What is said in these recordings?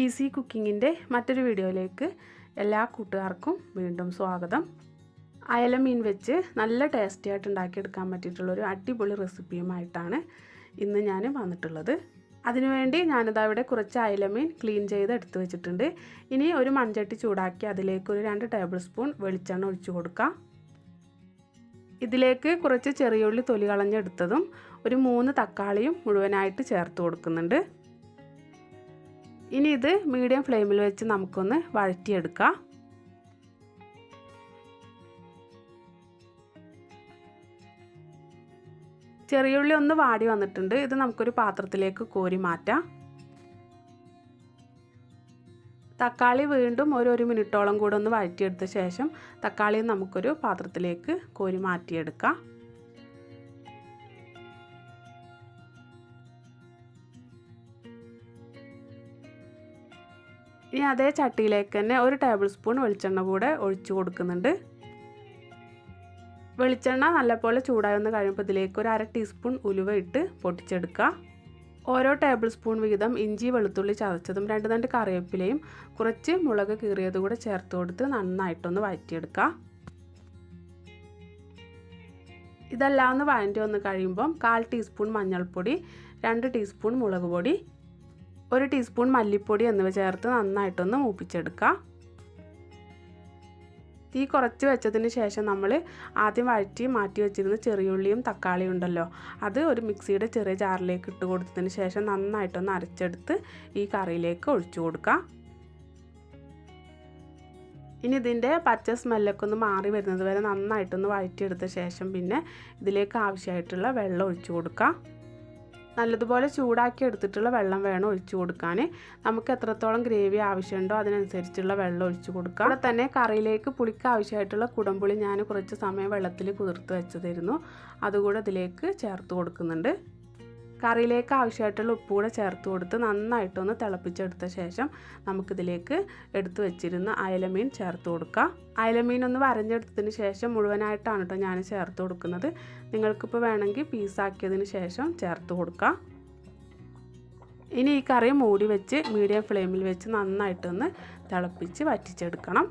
Easy കുക്കിങ്ങിന്റെ മറ്റൊരു വീഡിയോയിലേക്ക് എല്ലാ കൂട്ടുകാർക്കും വീണ്ടും സ്വാഗതം. അയല മീൻ വെച്ച് നല്ല ടേസ്റ്റി ആയിട്ട് ഉണ്ടാക്കിയെടുക്കാൻ പറ്റിയിട്ടുള്ളൊരു അടിപൊളി റെസിപ്പിയുമായിട്ടാണ് ഇന്ന് ഞാൻ വന്നിട്ടുള്ളത്. അതിനുവേണ്ടി ഞാനിതാ ഇവിടെ കുറച്ച് അയലമീൻ ക്ലീൻ ചെയ്ത് എടുത്ത് വെച്ചിട്ടുണ്ട്. ഇനി ഒരു മൺചട്ടി ചൂടാക്കി അതിലേക്ക് ഒരു രണ്ട് ടേബിൾ സ്പൂൺ വെളിച്ചെണ്ണ ഒഴിച്ചു കൊടുക്കാം. ഇതിലേക്ക് കുറച്ച് ചെറിയുള്ളി തൊലി കളഞ്ഞെടുത്തതും ഒരു മൂന്ന് തക്കാളിയും മുഴുവനായിട്ട് ചേർത്ത് കൊടുക്കുന്നുണ്ട്. ഇനി ഇത് മീഡിയം ഫ്ലെയിമിൽ വെച്ച് നമുക്കൊന്ന് വഴറ്റിയെടുക്കാം. ചെറിയുള്ളി ഒന്ന് വാടി വന്നിട്ടുണ്ട്. ഇത് നമുക്കൊരു പാത്രത്തിലേക്ക് കോരി മാറ്റാം. തക്കാളി വീണ്ടും ഒരു ഒരു മിനിറ്റോളം കൂടെ ഒന്ന് വഴറ്റിയെടുത്ത ശേഷം തക്കാളി നമുക്കൊരു പാത്രത്തിലേക്ക് കോരി മാറ്റിയെടുക്കാം. ഇനി അതേ ചട്ടിയിലേക്ക് തന്നെ ഒരു ടേബിൾ സ്പൂൺ വെളിച്ചെണ്ണ കൂടെ ഒഴിച്ചു കൊടുക്കുന്നുണ്ട്. വെളിച്ചെണ്ണ നല്ലപോലെ ചൂടായി വന്ന് കഴിയുമ്പോൾ ഇതിലേക്ക് ഒരു അര ടീസ്പൂൺ ഉലുവ ഇട്ട് പൊട്ടിച്ചെടുക്കുക. ഓരോ ടേബിൾ സ്പൂൺ വീതം ഇഞ്ചി വെളുത്തുള്ളി ചതച്ചതും രണ്ട് രണ്ട് കറിവേപ്പിലയും കുറച്ച് മുളക് കീറിയതും കൂടെ ചേർത്ത് കൊടുത്ത് നന്നായിട്ടൊന്ന് വഴറ്റിയെടുക്കുക. ഇതെല്ലാം ഒന്ന് വഴറ്റി വന്ന് കഴിയുമ്പം കാൽ ടീസ്പൂൺ മഞ്ഞൾപ്പൊടി രണ്ട് ടീസ്പൂൺ മുളക് പൊടി ഒരു ടീസ്പൂൺ മല്ലിപ്പൊടി എന്നിവ ചേർത്ത് നന്നായിട്ടൊന്ന് മൂപ്പിച്ചെടുക്കുക തീ കുറച്ച് വെച്ചതിന് ശേഷം നമ്മൾ ആദ്യം വഴറ്റി മാറ്റി വെച്ചിരുന്ന ചെറിയുള്ളിയും തക്കാളിയും ഉണ്ടല്ലോ അത് ഒരു മിക്സിയുടെ ചെറിയ ജാറിലേക്ക് ഇട്ട് കൊടുത്തതിന് ശേഷം നന്നായിട്ടൊന്ന് അരച്ചെടുത്ത് ഈ കറിയിലേക്ക് ഒഴിച്ചു കൊടുക്കുക ഇനി ഇതിന്റെ പച്ച സ്മെല്ലൊക്കെ ഒന്ന് മാറി വരുന്നത് വരെ നന്നായിട്ടൊന്ന് വഴറ്റിയെടുത്ത ശേഷം പിന്നെ ഇതിലേക്ക് ആവശ്യമായിട്ടുള്ള വെള്ളം ഒഴിച്ചു കൊടുക്കുക നല്ലതുപോലെ ചൂടാക്കി എടുത്തിട്ടുള്ള വെള്ളം വേണം ഒഴിച്ചു കൊടുക്കാൻ. നമുക്ക് എത്രത്തോളം ഗ്രേവി ആവശ്യമുണ്ടോ അതിനനുസരിച്ചുള്ള വെള്ളം ഒഴിച്ചു കൊടുക്കുക അവിടെ തന്നെ കറിയിലേക്ക് പുളിക്ക് ആവശ്യമായിട്ടുള്ള കുടംപുളി ഞാൻ കുറച്ച് സമയം വെള്ളത്തിൽ കുതിർത്ത് വെച്ചതായിരുന്നു. അതുകൂടെ അതിലേക്ക് ചേർത്ത് കൊടുക്കുന്നുണ്ട്. കറിയിലേക്ക് ആവശ്യമായിട്ടുള്ള ഉപ്പ് കൂടെ ചേർത്ത് കൊടുത്ത് നന്നായിട്ടൊന്ന് തിളപ്പിച്ചെടുത്ത ശേഷം നമുക്കിതിലേക്ക് എടുത്തു വെച്ചിരുന്ന അയലമീൻ ചേർത്ത് കൊടുക്കാം. അയലമീൻ ഒന്ന് വരഞ്ഞെടുത്തതിന് ശേഷം മുഴുവനായിട്ടാണ് കേട്ടോ ഞാൻ ചേർത്ത് കൊടുക്കുന്നത്. നിങ്ങൾക്കിപ്പോൾ വേണമെങ്കിൽ പീസാക്കിയതിന് ശേഷം ചേർത്ത് കൊടുക്കാം. ഇനി ഈ കറി മൂടി വെച്ച് മീഡിയം ഫ്ലെയിമിൽ വെച്ച് നന്നായിട്ടൊന്ന് തിളപ്പിച്ച് വറ്റിച്ചെടുക്കണം.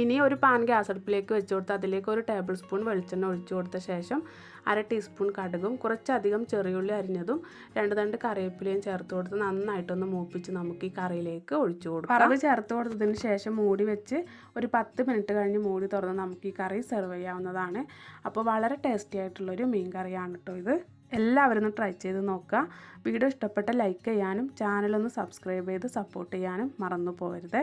ഇനി ഒരു പാൻ ഗ്യാസ് അടുപ്പിലേക്ക് വെച്ച് കൊടുത്ത് അതിലേക്ക് ഒരു ടേബിൾ സ്പൂൺ വെളിച്ചെണ്ണ ഒഴിച്ചു കൊടുത്ത ശേഷം അര ടീസ്പൂൺ കടുകും കുറച്ചധികം ചെറിയുള്ളി അരിഞ്ഞതും രണ്ട് രണ്ട് കറിവേപ്പിലയും ചേർത്ത് കൊടുത്ത് നന്നായിട്ടൊന്ന് മൂപ്പിച്ച് നമുക്ക് ഈ കറിയിലേക്ക് ഒഴിച്ചു കൊടുക്കാം. കറവ് ചേർത്ത് കൊടുത്തതിന് ശേഷം മൂടി വെച്ച് ഒരു പത്ത് മിനിറ്റ് കഴിഞ്ഞ് മൂടി തുറന്ന് നമുക്ക് ഈ കറി സെർവ് ചെയ്യാവുന്നതാണ്. അപ്പോൾ വളരെ ടേസ്റ്റി ആയിട്ടുള്ളൊരു മീൻ കറിയാണ് കേട്ടോ ഇത്. എല്ലാവരും ഒന്ന് ട്രൈ ചെയ്ത് നോക്കുക. വീഡിയോ ഇഷ്ടപ്പെട്ട ലൈക്ക് ചെയ്യാനും ചാനലൊന്ന് സബ്സ്ക്രൈബ് ചെയ്ത് സപ്പോർട്ട് ചെയ്യാനും മറന്നു പോകരുതേ.